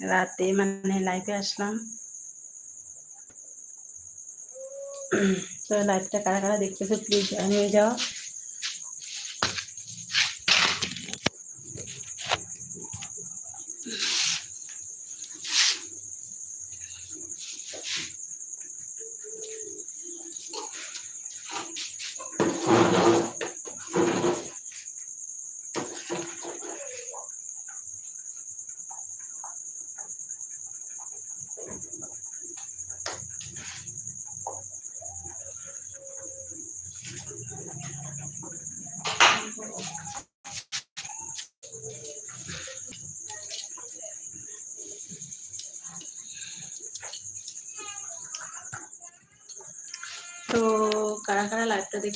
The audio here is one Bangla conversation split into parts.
রাতে মানে লাইভে আসলাম তো লাইভটা কারা কারা দেখতেছো প্লিজ জয়েন হয়ে যাও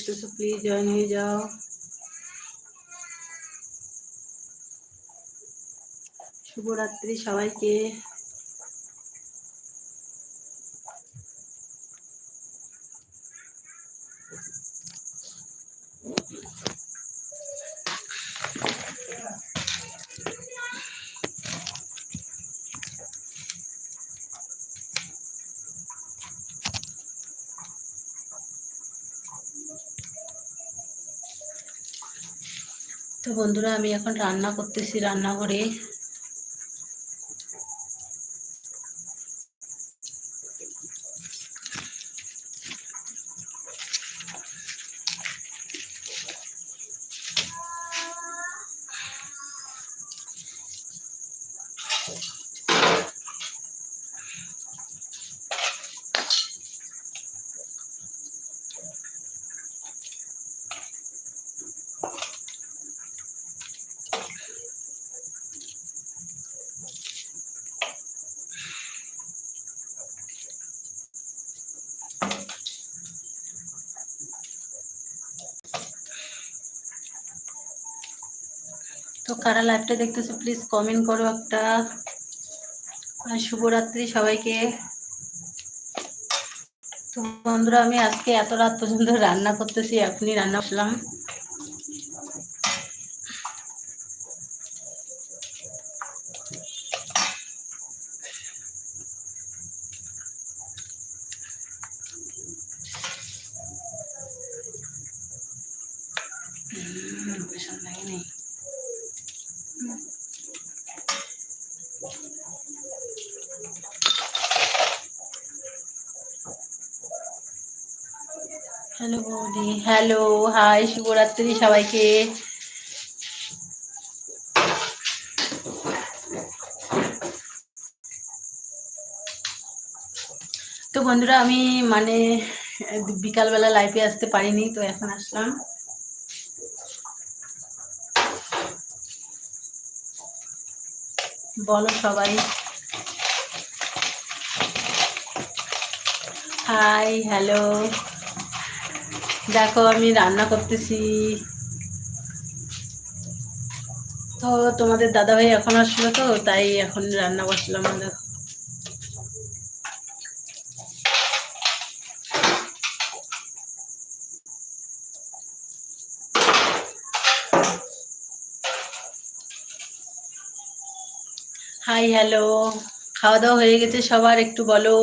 লাইভটা দেখতেছো প্লিজ জয়েন হয়ে যাও। শুভরাত্রি সবাইকে। তো বন্ধুরা আমি এখন রান্না করতেছি রান্নাঘরে। কারা লাইভটা দেখতেছো প্লিজ কমেন্ট করো একটা। শুভরাত্রি সবাইকে। তো বন্ধুরা, আমি আজকে এত রাত পর্যন্ত রান্না করতেছি, এখনই রান্না করলাম। হ্যালো বৌদি, হ্যালো, হাই, শুভরাত্রি সবাইকে। তো বন্ধুরা, আমি মানে বিকালবেলা লাইফে আসতে পারিনি, তো এখন আসলাম। বলো সবাই। Hi, hello. দেখো, আমি রান্না করতেছি। তো তোমাদের দাদা ভাই এখন আসলো তো, তাই এখন রান্না বসলাম দেখো হাই হ্যালো খাওয়া দাওয়া হয়ে গেছে সবার, একটু বলো।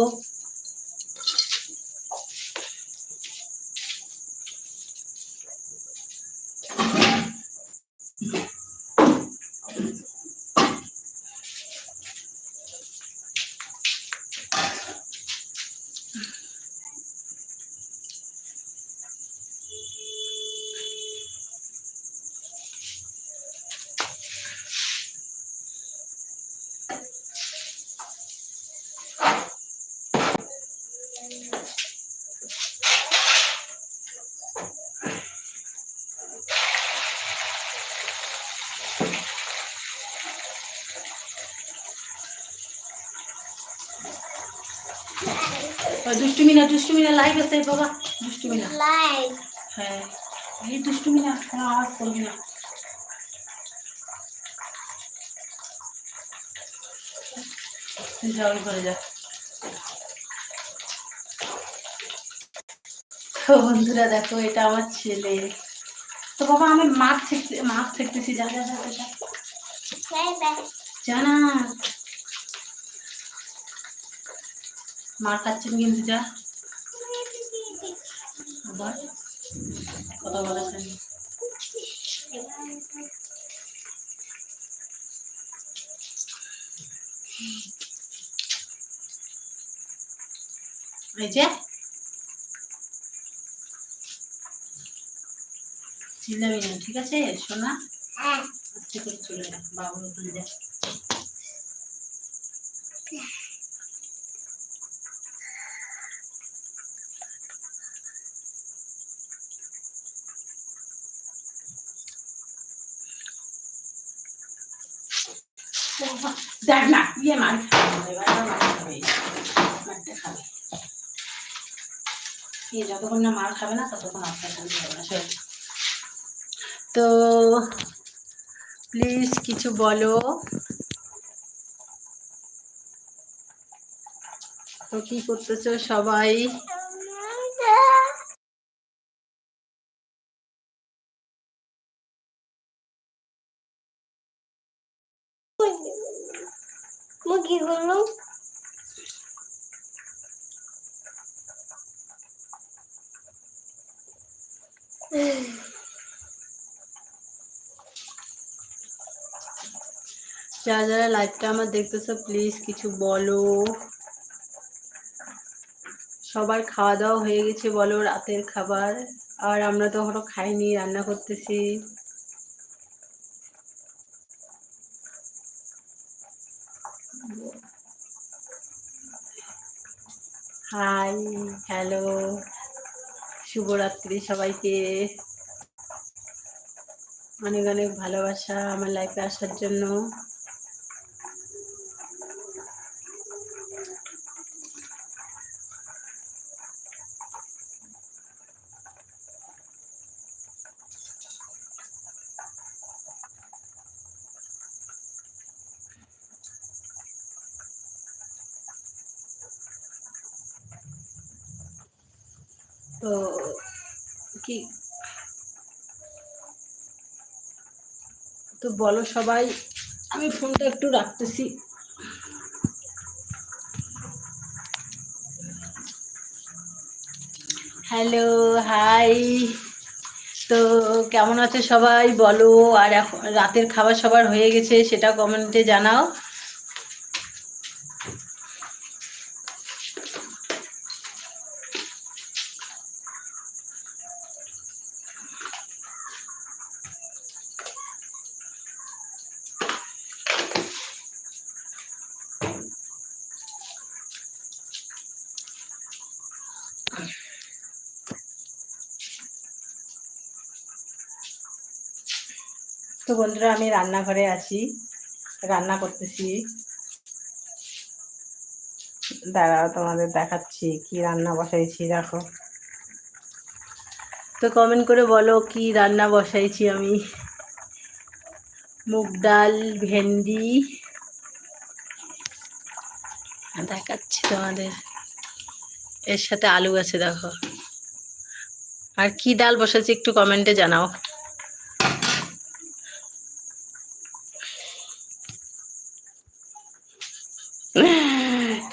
দুষ্টুমি না দুষ্টুমি না লাইভ আছে বাবা। দুষ্টুমি না লাইভ হ্যাঁ। এই দুষ্টুমি না কোনো আওয়াজ করবি না। যা তো বন্ধুরা দেখো এটা আমার ছেলে। তো বাবা আমি মাছ থেকে মাছ ফেকতেছি যা যা যা যা, জানা। মার খাচ্ছেন কিন্তু যা। আবার কথা বলেছেন। এই যে। চিল্লাবি না ঠিক আছে? সোনা আস্তে করে চলে যা বাবুর ওখানে যা। ইয়ে খাবে এই যতক্ষণ না খাবে না, ততক্ষণ আপনার হবে না তো প্লিজ কিছু বলো। তো কি করতেছো সবাই? মুরগিগুলো? যারা যারা লাইভটা আমার দেখতেছো প্লিজ কিছু বলো। সবার খাওয়া দাওয়া হয়ে গেছে বলো, রাতের খাবার। আর আমরা তো এখনও খাইনি, রান্না করতেছি। Hi hello. শুভরাত্রি সবাইকে। অনেক অনেক ভালোবাসা আমার লাইফে আসার জন্য। কি? তো বলো সবাই, আমি ফোনটা একটু রাখতেছি। Hello, hi. তো কেমন আছে সবাই? বলো, আর এখন রাতের খাবার সবার হয়ে গেছে, সেটা কমেন্টে জানাও। তো বন্ধুরা, আমি রান্নাঘরে আছি। রান্না করতেছি। দাঁড়াও, তোমাদের দেখাচ্ছি কি রান্না বসাইছি, দেখো। তো কমেন্ট করে বলো কি রান্না বসাইছি আমি। মুগ ডাল, ভেন্ডি। দেখাচ্ছি তোমাদের। এর সাথে আলু আছে, দেখো। আর কি ডাল বসাচ্ছি একটু কমেন্টে জানাও।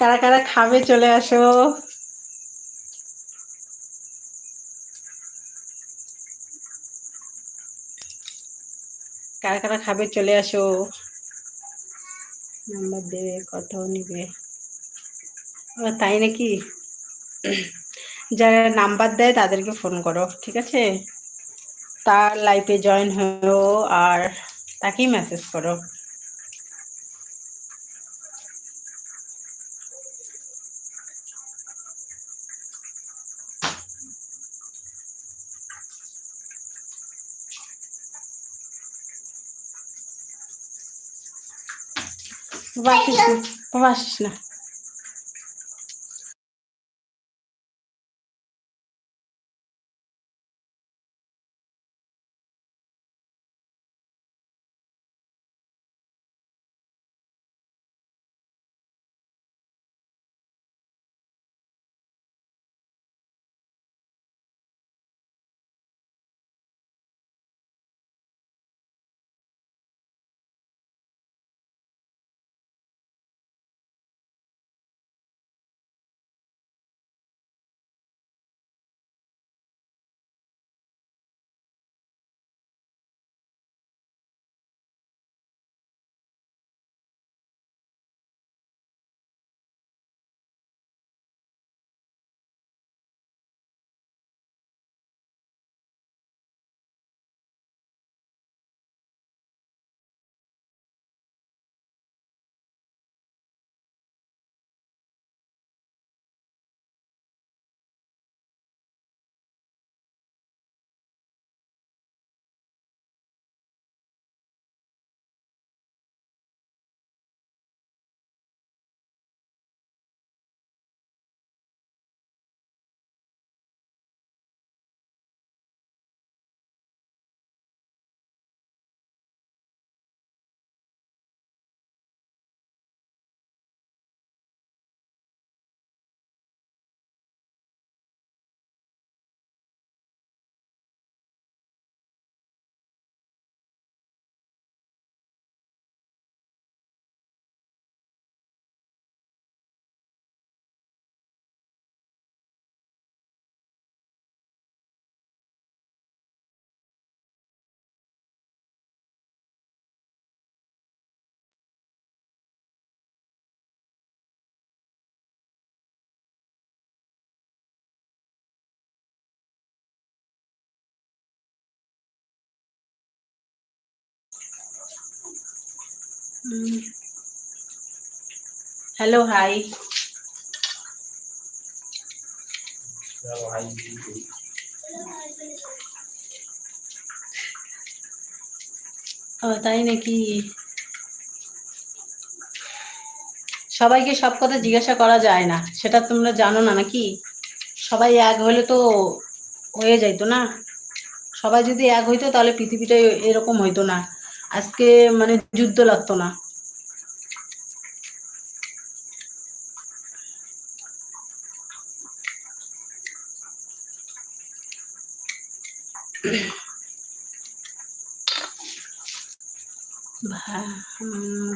কারা কারা খাবে চলে আসো। কারা কারা খাবে চলে আসো। নাম্বার দেবে, কথাও নিবে। তাই নাকি? যারা নাম্বার দেয় তাদেরকে ফোন করো, ঠিক আছে? তার লাইফে জয়েন হও আর তাকেই মেসেজ করো। বাবা আসিস না বাবা আসিস না হ্যালো হাই ও তাই নাকি? সবাইকে সব কথা জিজ্ঞাসা করা যায় না। সেটা তোমরা জানো না নাকি? সবাই এক হলে তো হয়ে যাইতো না। সবাই যদি এক হইতো, তাহলে পৃথিবীটা এরকম হইতো না। আজকে মানে যুদ্ধ লাগতো না।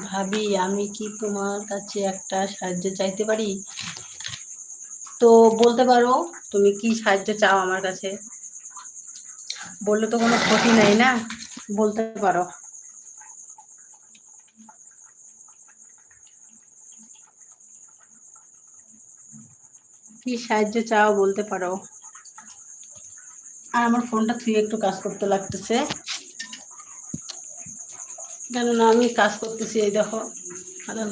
ভাবি, আমি কি তোমার কাছে একটা সাহায্য চাইতে পারি? তো বলতে পারো, তুমি কি সাহায্য চাও আমার কাছে? বললে তো কোনো ক্ষতি নাই না? বলতে পারো। কি সাহায্য চাও বলতে পারো? আর আমার ফোনটা তুই একটু কাজ করতে লাগতেছে। কেননা আমি কাজ করতেছি, এই দেখো। আদা।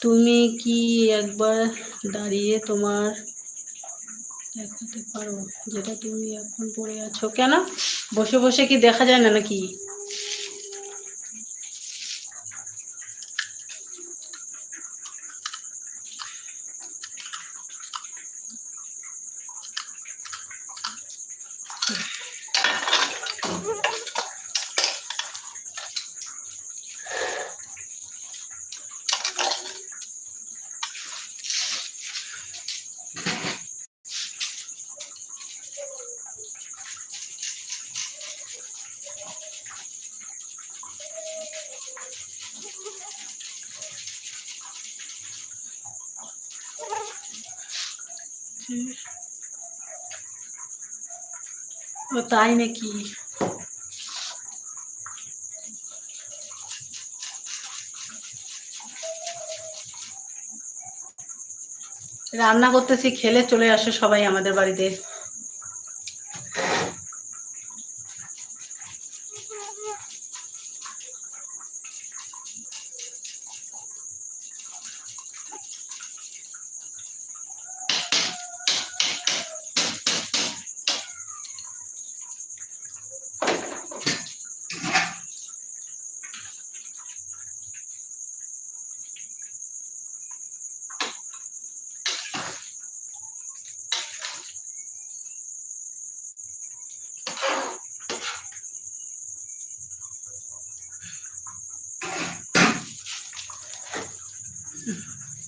তুমি কি একবার দাঁড়িয়ে তোমার দেখাতে পারো, যেটা তুমি এখন পড়ে আছো? কেন? বসে বসে কি দেখা যায় না নাকি? ও তাই নাকি? রান্না করতেছি খেলে চলে আসে সবাই আমাদের বাড়িতে।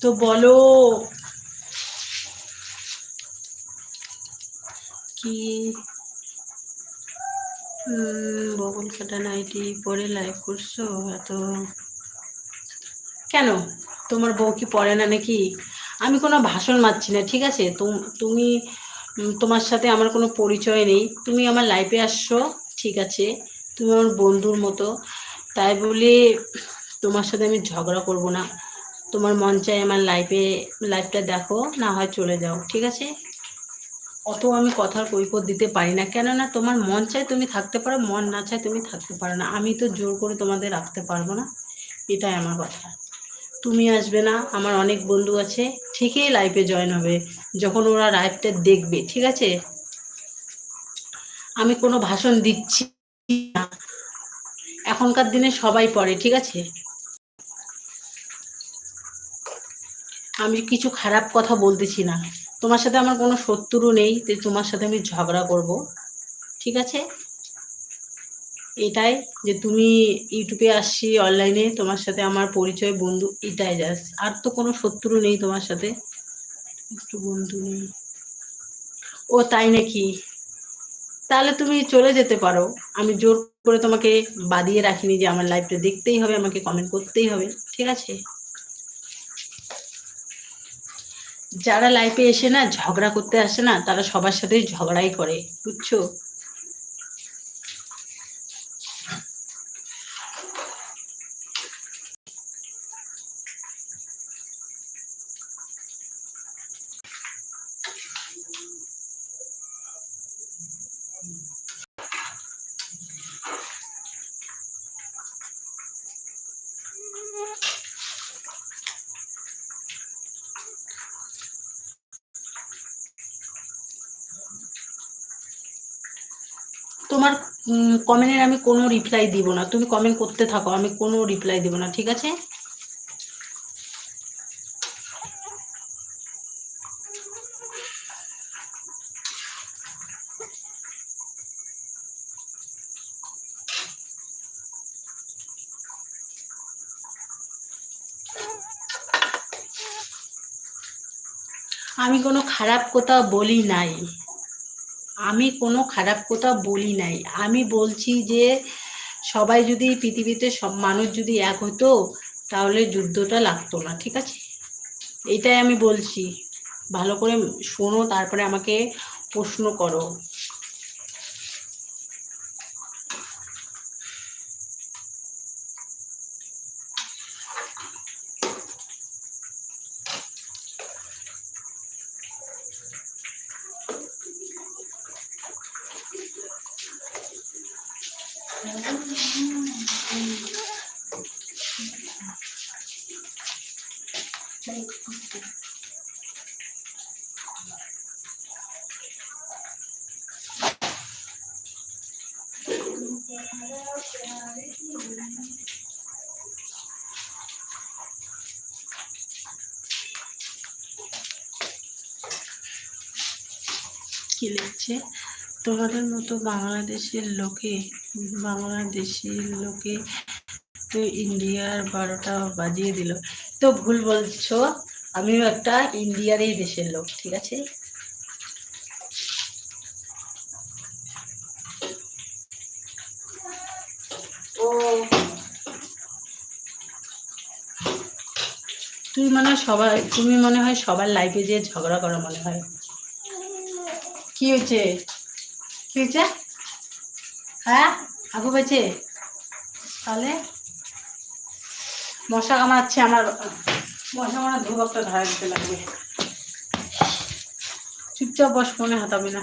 তো বলো। কি? বগল কাটা নাইটি পরে লাইভ করছ? এত কেন? তোমার বউ কি পড়ে না নাকি? আমি কোনো ভাষণ মারছি না, ঠিক আছে? তুমি তোমার সাথে আমার কোনো পরিচয় নেই। তুমি আমার লাইফে আসছো, ঠিক আছে? তুমি আমার বন্ধুর মতো। তাই বলে তোমার সাথে আমি ঝগড়া করব না। তোমার মন চাই আমার লাইফে লাইফটা দেখো, না হয় চলে যাও, ঠিক আছে? অত আমি কথার কৈফত দিতে পারি না, কেননা তোমার মন চাই তুমি থাকতে পারো, মন না চায় তুমি থাকতে পারো না। আমি তো জোর করে তোমাদের রাখতে পারব না, এটাই আমার কথা। তুমি আসবে না, আমার অনেক বন্ধু আছে, ঠিকই লাইফে জয়েন হবে, যখন ওরা লাইফটা দেখবে, ঠিক আছে? আমি কোনো ভাষণ দিচ্ছি না। এখনকার দিনে সবাই পড়ে, ঠিক আছে? আমি কিছু খারাপ কথা বলতেছি না। তোমার সাথে আমার কোনো শত্রু নেই যে তোমার সাথে আমি ঝগড়া করব। ঠিক আছে? এটাই যে তুমি ইউটিউবে আসছি, অনলাইনে তোমার সাথে আমার পরিচয়, বন্ধু, এটাই জাস্ট। আর তো কোনো শত্রু নেই তোমার সাথে। একটু বন্ধু নেই। ও, তাই নাকি? তাহলে তুমি চলে যেতে পারো। আমি জোর করে তোমাকে বাদিয়ে রাখিনি যে আমার লাইফটা দেখতেই হবে, আমাকে কমেন্ট করতেই হবে। ঠিক আছে? যারা লাইফে এসে না ঝগড়া করতে আসে না তারা সবার সাথেই ঝগড়াই করে বুঝছ? কমেন্টের আমি কোনো রিপ্লাই দিব না। তুমি কমেন্ট করতে থাকো, আমি কোনো রিপ্লাই দিব না, ঠিক আছে? আমি কোনো খারাপ কথা বলি নাই। আমি কোনো খারাপ কথা বলি নাই। আমি বলছি যে, সবাই যদি পৃথিবীতে সব মানুষ যদি এক হতো, তাহলে যুদ্ধটা লাগতো না, ঠিক আছে? এটাই আমি বলছি। ভালো করে শোনো, তারপরে আমাকে প্রশ্ন করো। লিখছে তোমাদের মতো বাংলাদেশের লোকে বাংলাদেশের লোকে তো ইন্ডিয়ার বারোটা বাজিয়ে দিল। তো ভুল বলছো, আমিও একটা ইন্ডিয়ারই দেশের লোক, ঠিক আছে? ও। তুই মনে হয় সবাই, তুমি মনে হয় সবার লাইফে যে ঝগড়া করো মনে হয়। কি হয়েছে? কি হয়েছে? হ্যাঁ? আগু পেয়েছে তাহলে মশা কামড়াচ্ছে আমার, মশা কামড়া ধুবকটা ধরা দিতে লাগবে। চুপচাপ বস ফোনে হাতাবি না।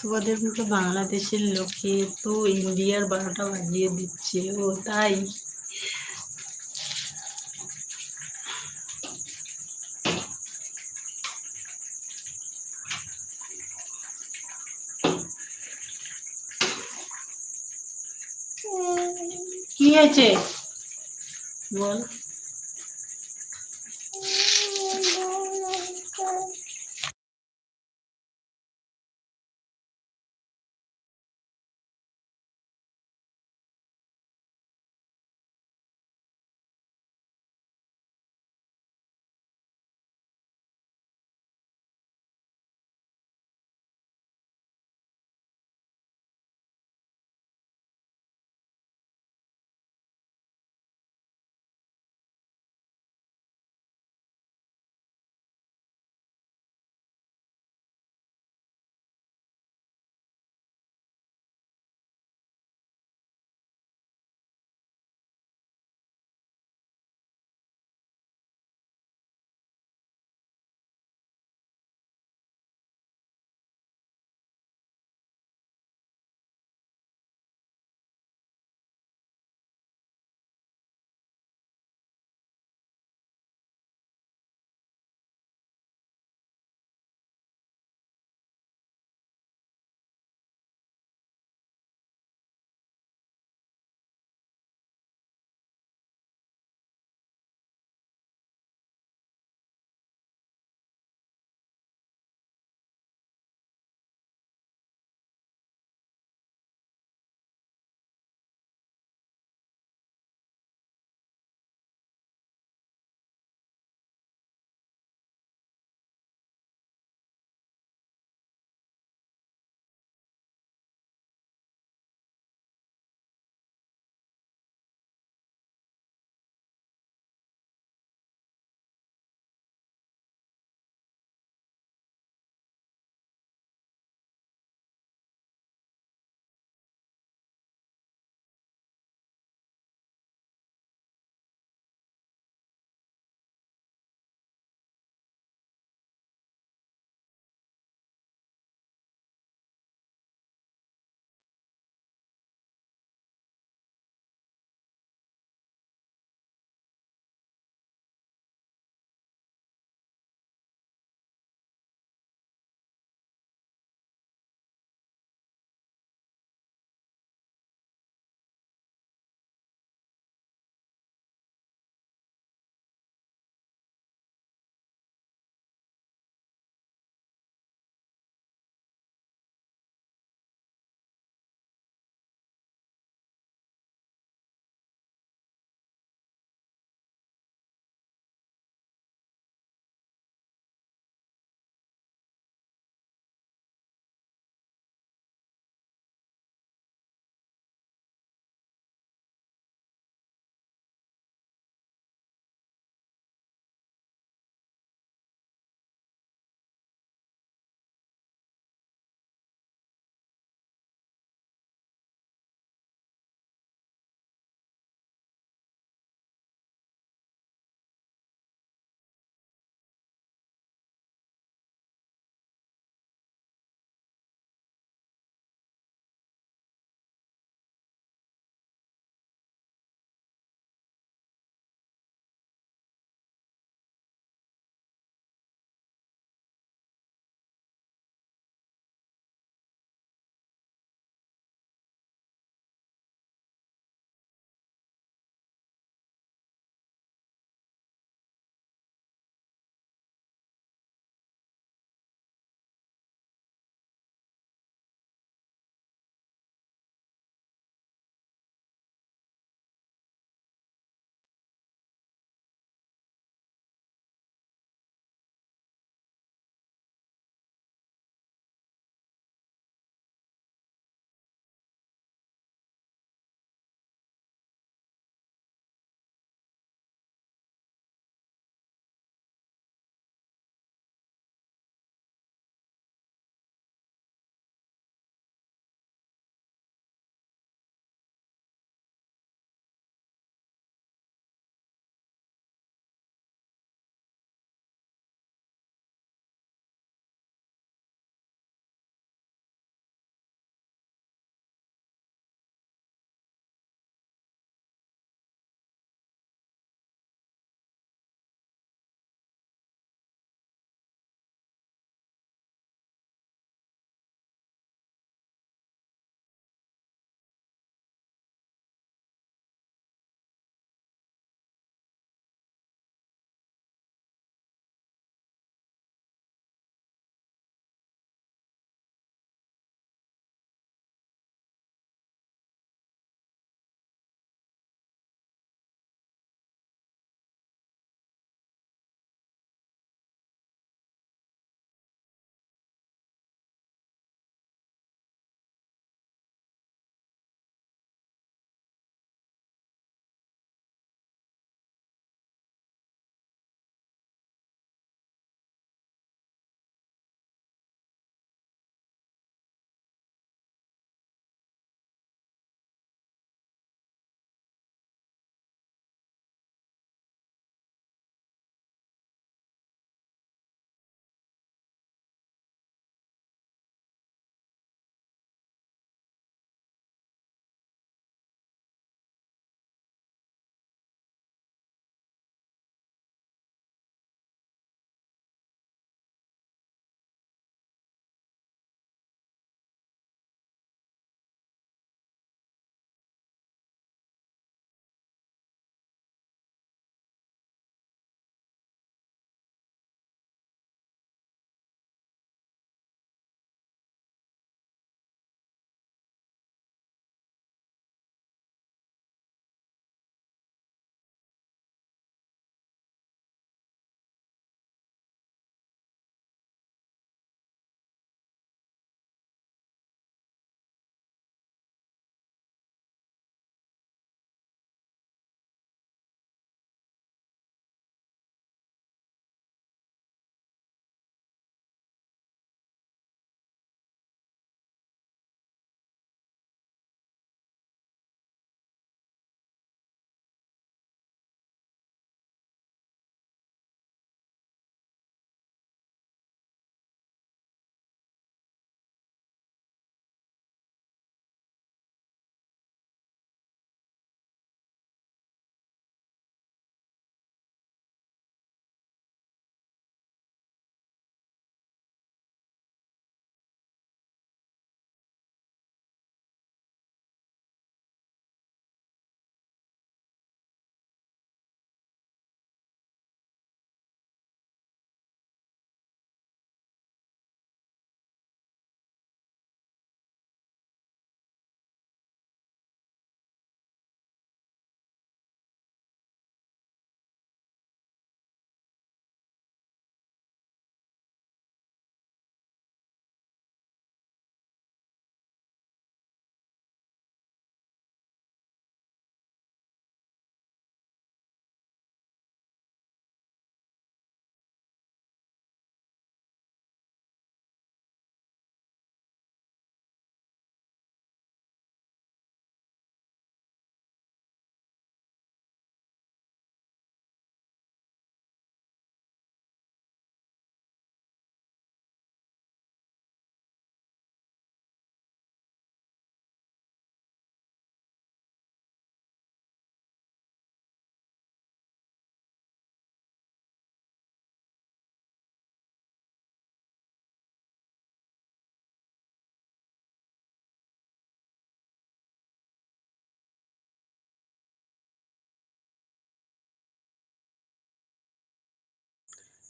তোমাদের মতো বাংলাদেশের লোকে তো ইন্ডিয়ার বারোটা বাজিয়ে দিচ্ছে, ও তাই কি হয়েছে? বল।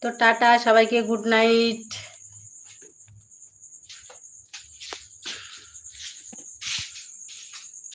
তো টাটা সবাইকে গুড নাইট।